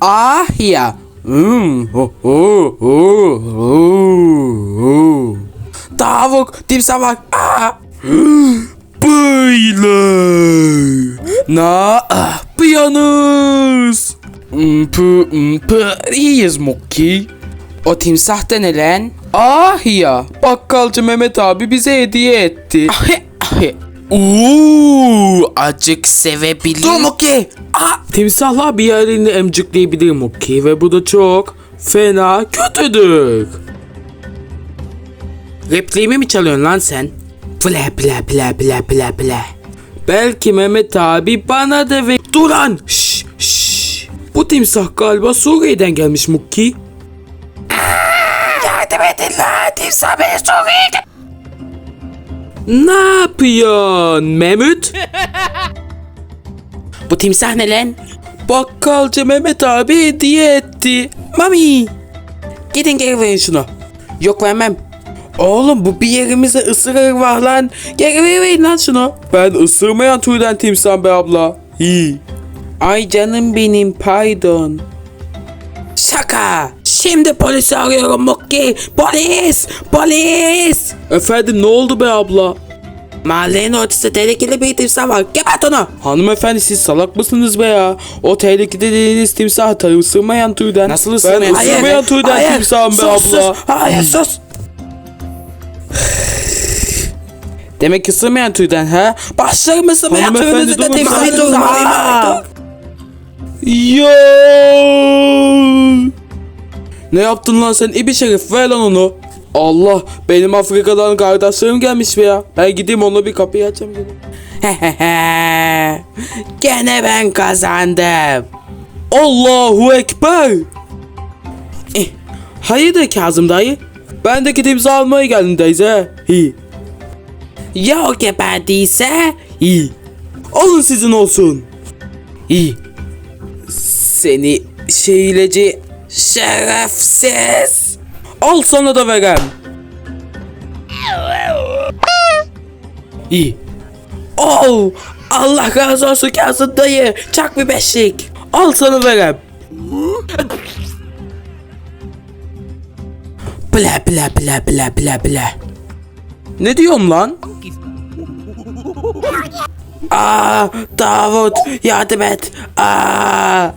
Ah ya. Hmm, ho, ho. Tavuk, timsah bak. Ah. Beyler. Na ah, piyanız. Mpı mpı iyiyiz Mokki. O timsah da ne lan? Ah ya bakkalcı Mehmet abi bize hediye etti. Uuu acık sevebilir. Dur Mokki. Ah. Timsahlar bir yerini emcikleyebilir Mokki ve bu da çok fena kötüdür. Repliğimi mi çalıyorsun lan sen? Ple ple ple ple ple ple. Belki Mehmet abi bana da ve... Dur lan! Şş, şş. Bu timsah galiba Suriye'den gelmiş Mukki. Yardım edin lan timsah beni Suriye'de. Ne yapıyorsun Mehmet? Bu timsah ne lan? Bakkalcı Mehmet abi hediye etti. Mami. Gidin geri verin şunu. Yok vermem. Oğlum bu bir yerimize ısırır var lan. Geri verin lan şunu. Ben ısırmayan türden timsah be abla. Hi. Ay canım benim pardon. Şaka. Şimdi polisi arıyorum Mokki. Polis. Polis. Efendim ne oldu be abla? Mahallenin ortasında tehlikeli bir timsah var. Gebert onu. Hanımefendi siz salak mısınız be ya? O tehlikeli dediğiniz timsah tabii ısırmayan türden. Nasıl Ben ısırmayan? ısırmayan türden timsahım be sus, abla. Sus. Hayır sus. Demek ısırmayan türden ha? Başlar mı ısırmayan Hanımefendi, türünüzü de durun, timsah sakin olun, timsah. Ne yaptın lan sen İbi Şerif ver lan onu. Allah benim Afrika'dan kardeşlerim gelmiş be ya. Ben gideyim onunla bir kapıyı geleyim. Gene ben kazandım. Allahu Ekber. Eh, hayırdır Kazım dayı? Ben de gidip almaya geldim teyze. Hi. Ya o geberdiyse? İyi. Alın sizin olsun. İyi. Seni şeyleci Şerefsiz. al sana da verem. İyi. Oh, Allah razı olsun Kazım dayı. Çak bir beşlik. Al sana verem. Ble ble ble ble ble ble. Ne diyorsun lan? Aa, Davut yardım et. Aa.